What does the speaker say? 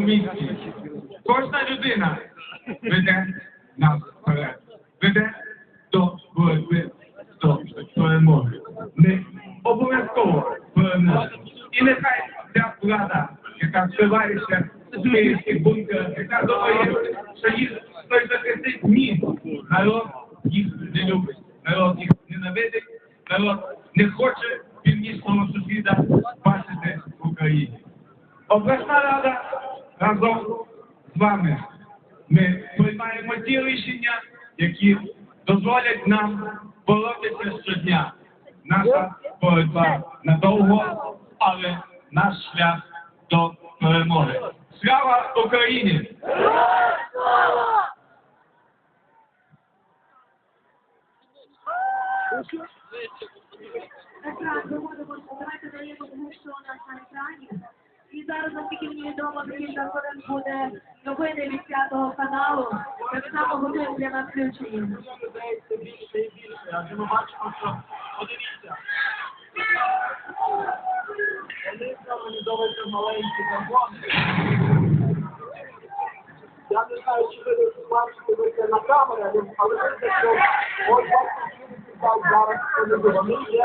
місці. Кожна людина веде нас вперед, веде до боротьби, до перемоги. Не обов'язково перемоги. І нехай ця влада, яка вкривається у київських бункерах, яка думає, що їх хтось захистить, ні. Народ їх не любить, народ їх ненавидить, народ не хоче північного сусіда бачити в Україні. Обласна рада разом з вами. Ми приймаємо ті рішення, які дозволять нам боротися щодня. Наша боротьба надовго, але наш шлях до перемоги. Слава Україні! Екран виводимо, давайте даємо що у нас на екрані. Зараз, наскільки мені відомо, кілька хвилин буде новини від п'ятого каналу. Так само готуємо для нас здається більше і більше, адже ми бачимо, що подивіться. Вони. Я не знаю, чи ви бачите на камері, але- ви це що ось бачите, зараз вони є